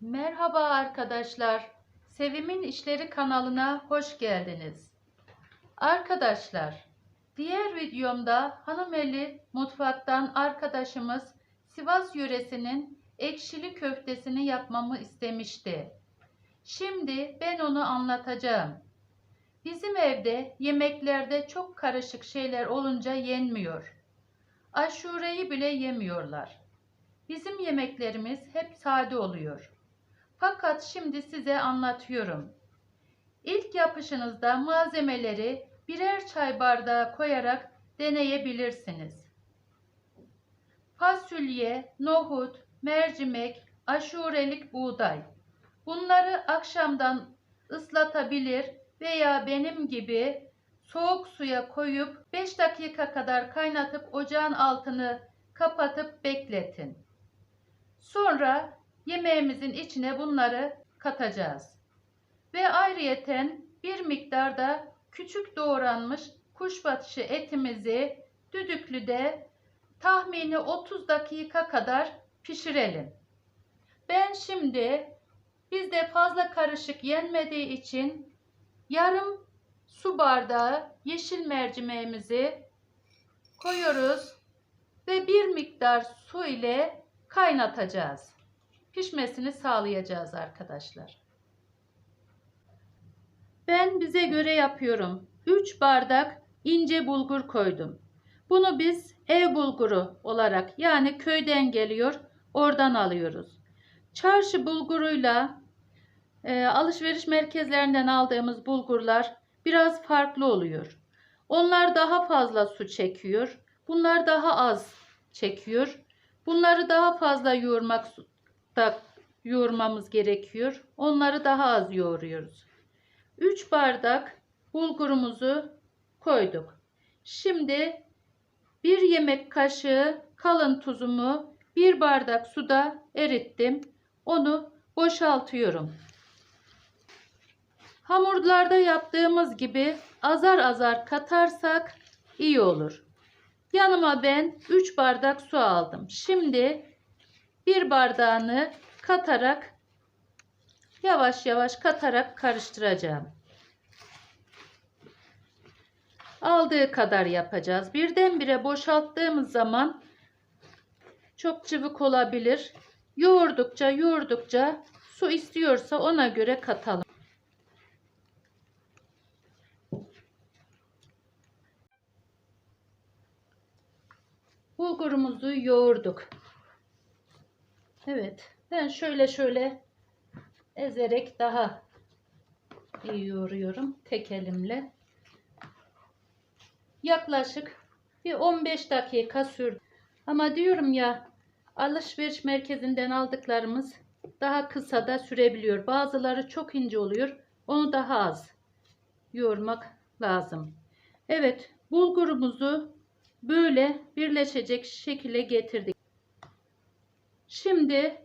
Merhaba arkadaşlar. Sevimin İşleri kanalına hoş geldiniz. Arkadaşlar, diğer videomda hanımeli mutfaktan arkadaşımız Sivas yöresinin ekşili köftesini yapmamı istemişti. Şimdi ben onu anlatacağım. Bizim evde yemeklerde çok karışık şeyler olunca yenmiyor. Aşureyi bile yemiyorlar. Bizim yemeklerimiz hep sade oluyor. Fakat şimdi size anlatıyorum. İlk yapışınızda malzemeleri birer çay bardağı koyarak deneyebilirsiniz. Fasulye, nohut, mercimek, aşurelik buğday. Bunları akşamdan ıslatabilir veya benim gibi soğuk suya koyup 5 dakika kadar kaynatıp ocağın altını kapatıp bekletin. Sonra yemeğimizin içine bunları katacağız. Ve ayrıyeten bir miktar da küçük doğranmış kuşbatışı etimizi düdüklüde tahmini 30 dakika kadar pişirelim. Ben şimdi bizde fazla karışık yenmediği için yarım su bardağı yeşil mercimeğimizi koyuyoruz ve bir miktar su ile kaynatacağız. Pişmesini sağlayacağız arkadaşlar. Ben bize göre yapıyorum. 3 bardak ince bulgur koydum. Bunu biz ev bulguru olarak yani köyden geliyor oradan alıyoruz. Çarşı bulguruyla e, alışveriş merkezlerinden aldığımız bulgurlar biraz farklı oluyor. Onlar daha fazla su çekiyor. Bunlar daha az çekiyor. Bunları daha fazla yoğurmak da yoğurmamız gerekiyor. Onları daha az yoğuruyoruz. 3 bardak bulgurumuzu koyduk. Şimdi bir yemek kaşığı kalın tuzumu bir bardak suda erittim. Onu boşaltıyorum. Hamurlarda yaptığımız gibi azar azar katarsak iyi olur. Yanıma ben 3 bardak su aldım. Şimdi bir bardağını katarak yavaş yavaş katarak karıştıracağım. Aldığı kadar yapacağız. Birdenbire boşalttığımız zaman çok cıvık olabilir. Yoğurdukça yoğurdukça su istiyorsa ona göre katalım. Bulgurumuzu yoğurduk. Evet. Ben şöyle şöyle ezerek daha iyi yoğuruyorum tek elimle. Yaklaşık bir 15 dakika sürdü. Ama diyorum ya alışveriş merkezinden aldıklarımız daha kısa da sürebiliyor. Bazıları çok ince oluyor. Onu daha az yoğurmak lazım. Evet bulgurumuzu böyle birleşecek şekilde getirdik. Şimdi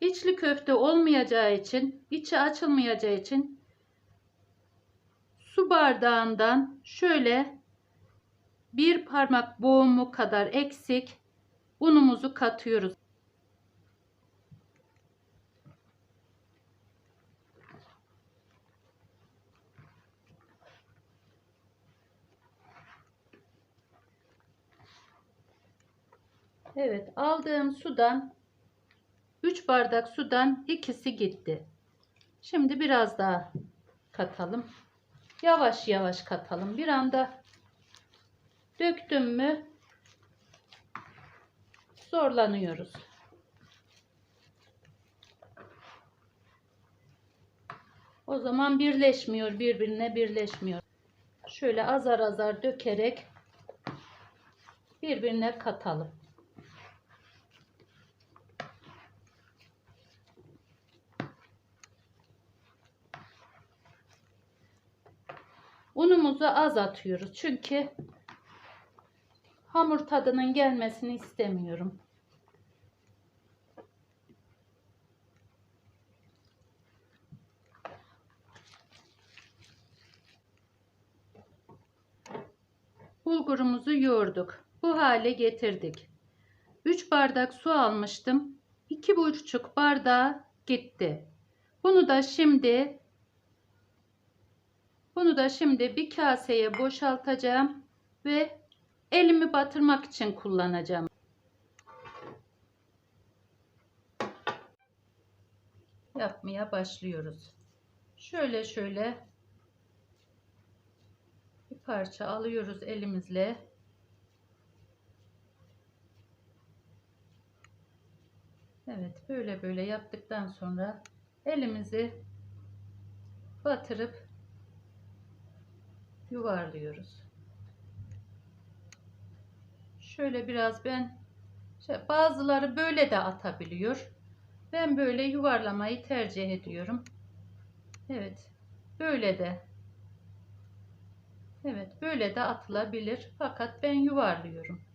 içli köfte olmayacağı için, içi açılmayacağı için su bardağından şöyle bir parmak boğumu kadar eksik unumuzu katıyoruz. Evet aldığım sudan 3 bardak sudan ikisi gitti. Şimdi biraz daha katalım. Yavaş yavaş katalım. Bir anda döktüm mü zorlanıyoruz. O zaman birleşmiyor, birbirine birleşmiyor. Şöyle azar azar dökerek birbirine katalım. Unumuzu az atıyoruz. Çünkü hamur tadının gelmesini istemiyorum. Bulgurumuzu yoğurduk. Bu hale getirdik. 3 bardak su almıştım. iki buçuk bardağı gitti. Bunu da şimdi bunu da şimdi bir kaseye boşaltacağım ve elimi batırmak için kullanacağım. Yapmaya başlıyoruz. Şöyle şöyle bir parça alıyoruz elimizle. Evet böyle böyle yaptıktan sonra elimizi batırıp yuvarlıyoruz. Şöyle biraz ben şey, bazıları böyle de atabiliyor. Ben böyle yuvarlamayı tercih ediyorum. Evet. Böyle de. Evet, böyle de atılabilir. Fakat ben yuvarlıyorum.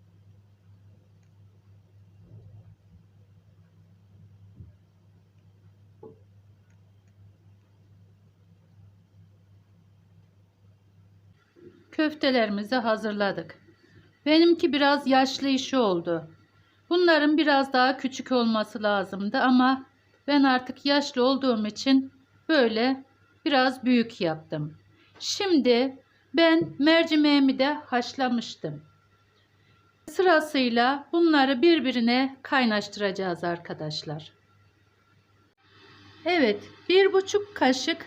Köftelerimizi hazırladık. Benimki biraz yaşlı işi oldu. Bunların biraz daha küçük olması lazımdı ama ben artık yaşlı olduğum için böyle biraz büyük yaptım. Şimdi ben mercimeğimi de haşlamıştım. Sırasıyla bunları birbirine kaynaştıracağız arkadaşlar. Evet, bir buçuk kaşık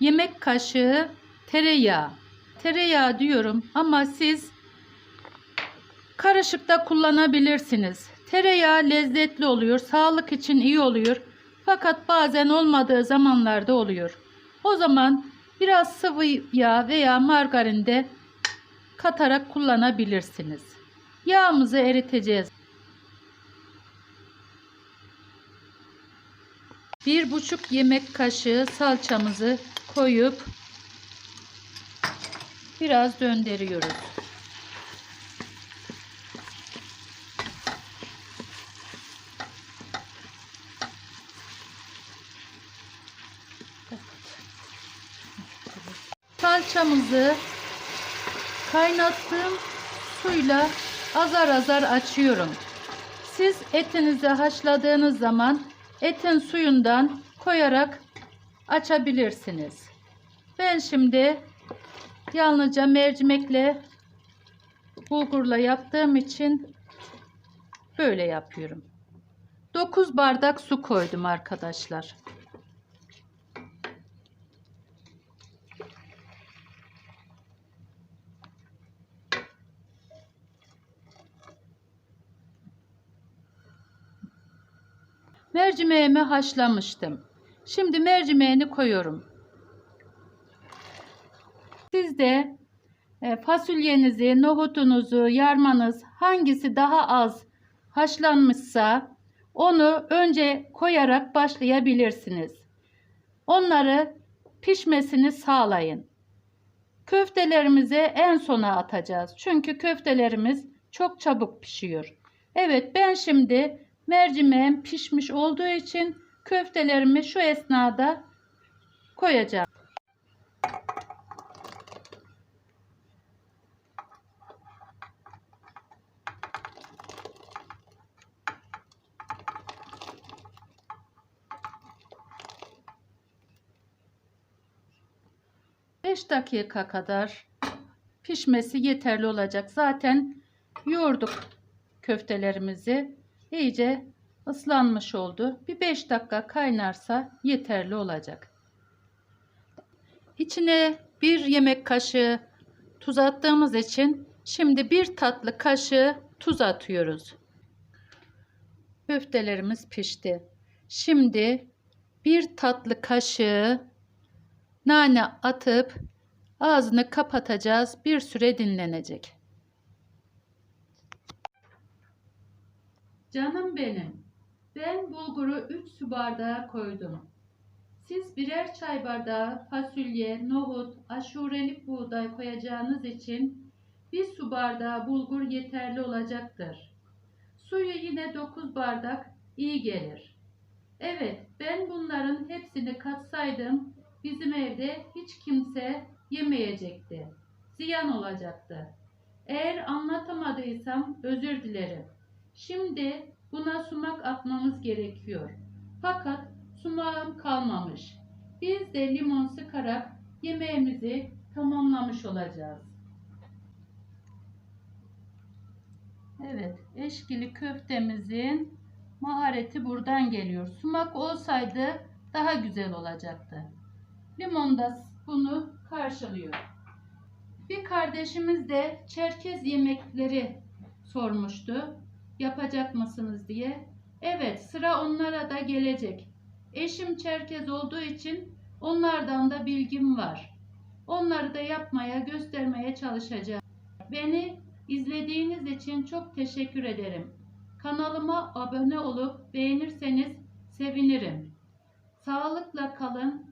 yemek kaşığı tereyağı. Tereyağı diyorum ama siz karışıkta kullanabilirsiniz. Tereyağı lezzetli oluyor, sağlık için iyi oluyor. Fakat bazen olmadığı zamanlarda oluyor. O zaman biraz sıvı yağ veya margarin de katarak kullanabilirsiniz. Yağımızı eriteceğiz. Bir buçuk yemek kaşığı salçamızı koyup biraz döndürüyoruz. Salçamızı kaynattığım suyla azar azar açıyorum. Siz etinizi haşladığınız zaman etin suyundan koyarak açabilirsiniz. Ben şimdi yalnızca mercimekle bulgurla yaptığım için böyle yapıyorum. 9 bardak su koydum arkadaşlar. Mercimeğimi haşlamıştım. Şimdi mercimeğini koyuyorum. Siz de e, fasulyenizi, nohutunuzu, yarmanız hangisi daha az haşlanmışsa onu önce koyarak başlayabilirsiniz. Onları pişmesini sağlayın. Köftelerimizi en sona atacağız. Çünkü köftelerimiz çok çabuk pişiyor. Evet ben şimdi mercimeğim pişmiş olduğu için köftelerimi şu esnada koyacağım. Beş dakika kadar pişmesi yeterli olacak. Zaten yoğurduk köftelerimizi. iyice ıslanmış oldu. Bir 5 dakika kaynarsa yeterli olacak. İçine bir yemek kaşığı tuz attığımız için şimdi bir tatlı kaşığı tuz atıyoruz. Köftelerimiz pişti. Şimdi bir tatlı kaşığı nane atıp ağzını kapatacağız. Bir süre dinlenecek. Canım benim. Ben bulguru 3 su bardağı koydum. Siz birer çay bardağı fasulye, nohut, aşurelik buğday koyacağınız için bir su bardağı bulgur yeterli olacaktır. Suyu yine 9 bardak iyi gelir. Evet, ben bunların hepsini katsaydım bizim evde hiç kimse yemeyecekti. Ziyan olacaktı. Eğer anlatamadıysam özür dilerim. Şimdi buna sumak atmamız gerekiyor. Fakat sumağım kalmamış. Biz de limon sıkarak yemeğimizi tamamlamış olacağız. Evet, eşkili köftemizin mahareti buradan geliyor. Sumak olsaydı daha güzel olacaktı. Limon da bunu karşılıyor. Bir kardeşimiz de Çerkez yemekleri sormuştu. Yapacak mısınız diye. Evet, sıra onlara da gelecek. Eşim Çerkez olduğu için onlardan da bilgim var. Onları da yapmaya, göstermeye çalışacağım. Beni izlediğiniz için çok teşekkür ederim. Kanalıma abone olup beğenirseniz sevinirim. Sağlıkla kalın,